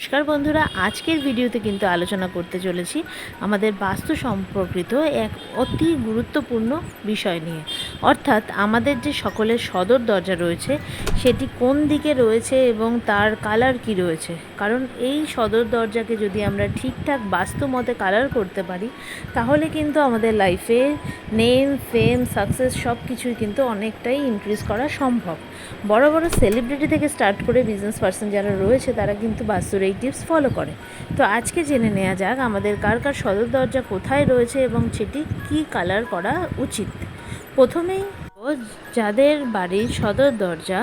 নমস্কার বন্ধুরা, আজকের ভিডিওতে কিন্তু আলোচনা করতে চলেছি আমাদের বাস্তু সম্পর্কিত এক অতি গুরুত্বপূর্ণ বিষয় নিয়ে। অর্থাৎ আমাদের যে সকলের সদর দরজা রয়েছে, সেটি কোন দিকে রয়েছে এবং তার কালার কি রয়েছে? কারণ এই সদর দরজাকে যদি আমরা ঠিকঠাক বাস্তু মতে কালার করতে পারি, তাহলে কিন্তু আমাদের লাইফে নেম ফেম সাকসেস সব কিছুই কিন্তু অনেকটাই ইনক্রিজ করা সম্ভব। বড় বড় সেলিব্রিটি থেকে স্টার্ট করে বিজনেস পার্সন যারা রয়েছে, তারা কিন্তু বাস্তুর এই টিপস ফলো করে। তো আজকে জেনে নেওয়া যাক আমাদের কার কার সদর দরজা কোথায় রয়েছে এবং সেটি কি কালার করা উচিত। প্রথমেই যাদের বাড়ির সদর দরজা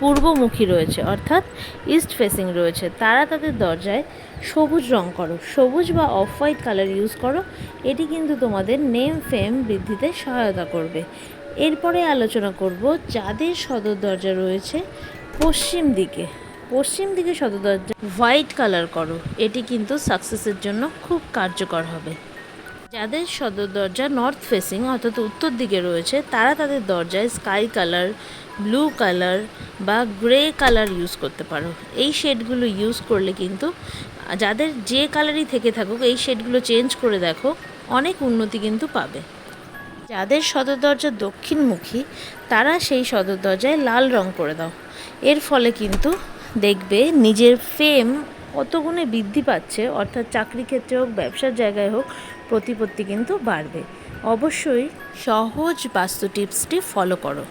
পূর্বমুখী রয়েছে, অর্থাৎ ইস্ট ফেসিং রয়েছে, তারা তাদের দরজায় সবুজ রং করো। সবুজ বা অফ হোয়াইট কালার ইউজ করো, এটি কিন্তু তোমাদের নেম ফেম বৃদ্ধিতে সহায়তা করবে। এরপরে আলোচনা করব যাদের সদর দরজা রয়েছে পশ্চিম দিকে। পশ্চিম দিকে সদর দরজা হোয়াইট কালার করো, এটি কিন্তু সাকসেসের জন্য খুব কার্যকর হবে। যাদের সদর দরজা নর্থ ফেসিং অর্থাৎ উত্তর দিকে রয়েছে, তারা তাদের দরজায় স্কাই কালার ব্লু কালার বা গ্রে কালার ইউজ করতে পারো। এই শেডগুলো ইউজ করলে কিন্তু, যাদের যে কালারই থেকে থাকুক, এই শেডগুলো চেঞ্জ করে দেখো, অনেক উন্নতি কিন্তু পাবে। যাদের সদর দরজা দক্ষিণমুখী, তারা সেই সদর দরজায় লাল রং করে দাও। এর ফলে কিন্তু দেখবে নিজের ফেম কতগুণে বৃদ্ধি পাচ্ছে, অর্থাৎ চাকরি ক্ষেত্রে হোক, ব্যবসার জায়গায় হোক, প্রতিপত্তি কিন্তু বাড়বে। অবশ্যই সহজ বাস্তু টিপসটি ফলো করো।